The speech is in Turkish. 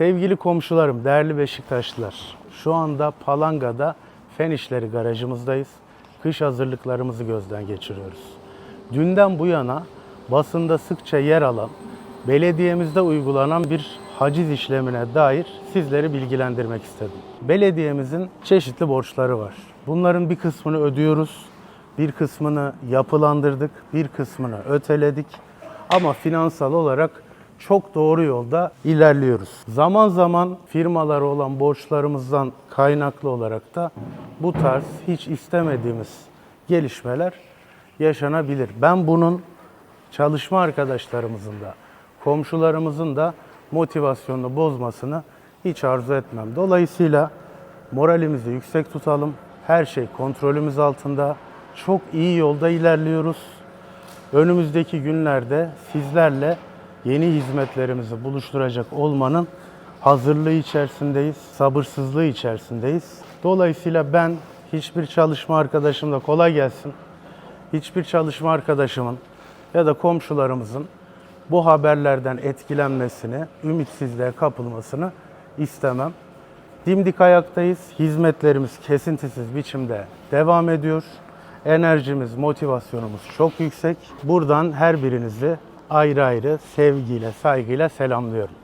Sevgili komşularım, değerli Beşiktaşlılar. Şu anda Palanga'da Fen İşleri garajımızdayız. Kış hazırlıklarımızı gözden geçiriyoruz. Dünden bu yana basında sıkça yer alan, belediyemizde uygulanan bir haciz işlemine dair sizleri bilgilendirmek istedim. Belediyemizin çeşitli borçları var. Bunların bir kısmını ödüyoruz, bir kısmını yapılandırdık, bir kısmını öteledik. Ama finansal olarak çok doğru yolda ilerliyoruz. Zaman zaman firmalara olan borçlarımızdan kaynaklı olarak da bu tarz hiç istemediğimiz gelişmeler yaşanabilir. Ben bunun çalışma arkadaşlarımızın da, komşularımızın da motivasyonunu bozmasını hiç arzu etmem. Dolayısıyla moralimizi yüksek tutalım. Her şey kontrolümüz altında. Çok iyi yolda ilerliyoruz. Önümüzdeki günlerde sizlerle yeni hizmetlerimizi buluşturacak olmanın hazırlığı içerisindeyiz, sabırsızlığı içerisindeyiz. Dolayısıyla ben hiçbir çalışma arkadaşımla kolay gelsin. Hiçbir çalışma arkadaşımın ya da komşularımızın bu haberlerden etkilenmesini, ümitsizliğe kapılmasını istemem. Dimdik ayaktayız. Hizmetlerimiz kesintisiz biçimde devam ediyor. Enerjimiz, motivasyonumuz çok yüksek. Buradan her birinizi ayrı ayrı sevgiyle, saygıyla selamlıyorum.